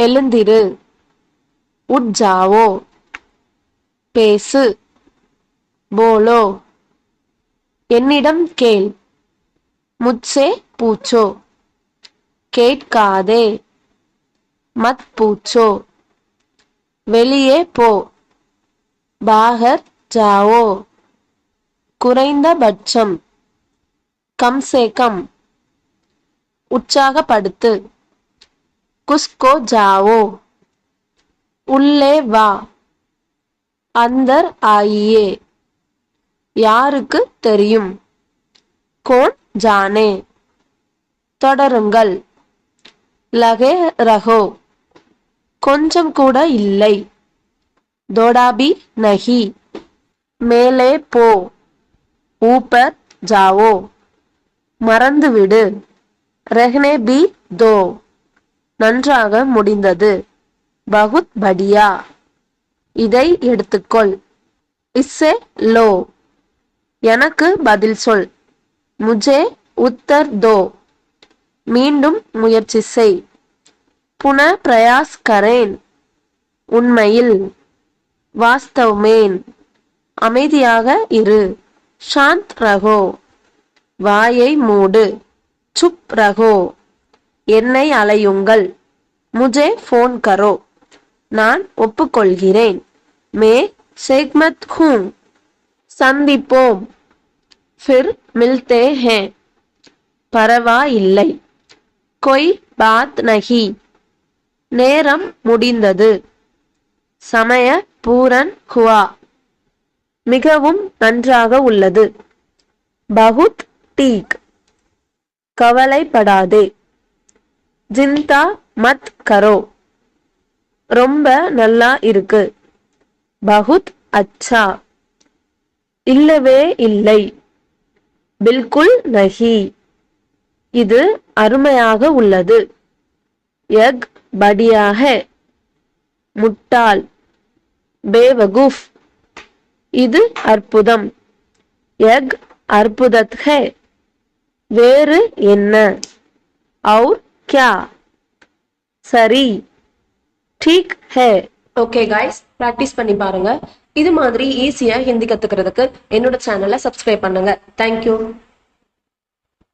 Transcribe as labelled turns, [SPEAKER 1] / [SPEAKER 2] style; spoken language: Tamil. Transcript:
[SPEAKER 1] எழுந்திரு. உட் ஜாவோ பேசு. போலோ. என்னிடம் கேள். முச்சே பூச்சோ. கேட்காதே. மத் பூச்சோ. வெளியே போ. பாகர் ஜாவோ. குறைந்தபட்சம். கம்சேகம் உற்சாகப்படுத்து. குஸ்கோ ஜாவோ. உள்ளே வா. அந்தர் ஆயியே. யாருக்கு தெரியும்? கோன் ஜானே. தொடருங்கள். லகே ரகோ கொஞ்சம் கூட இல்லை. தோடாபி நகி. மேலே போ. ஊப்பர் ஜாவோ. மறந்துவிடு. ரெஹ்னே பி தோ. நன்றாக முடிந்தது. பகுத் படியா. இதை எடுத்துக்கொள். இஸ்ஸே லோ. எனக்கு பதில் சொல். முஜே உத்தர் தோ. மீண்டும் முயற்சி செய். புன பிரயாஸ் கரேன். உண்மையில். வாஸ்தவ்மேன். அமைதியாக இரு. ஷாந்த் ரகோ. வாயை மூடு. சுப் ரகோ. என்னை அலையுங்கள். முஜே ஃபோன் கரோ. நான் ஒப்புக்கொள்கிறேன். மே சேக்மத் ஹூம். சந்திப்போம். ஃபிர் மில்தே ஹே. பரவாயில்லை கொய் பாத் நகி நேரம் முடிந்தது. சமய பூரன் ஹுவா. மிகவும் நன்றாக உள்ளது. பகுத் டீக். கவலைப்படாதே. ஜிந்தா மத் கரோ. ரொம்ப நல்லா இருக்கு. பகுத் அச்சா. இல்லவே இல்லை. பில்குல் நஹி. இது அருமையாக உள்ளது. எக் படியாக. முட்டாள். பேவகுஃப். இது அற்புதம். எக் அற்புதத் வேறு என்ன? அவுர் क्या? சரி டீக் ஹே ஓகே காய்ஸ் ப்ராக்டிஸ் பண்ணி பாருங்க. இது மாதிரி ஈஸியா ஹிந்தி கத்துக்கிறதுக்கு என்னோட சேனலை சப்ஸ்கிரைப் பண்ணுங்க. Thank you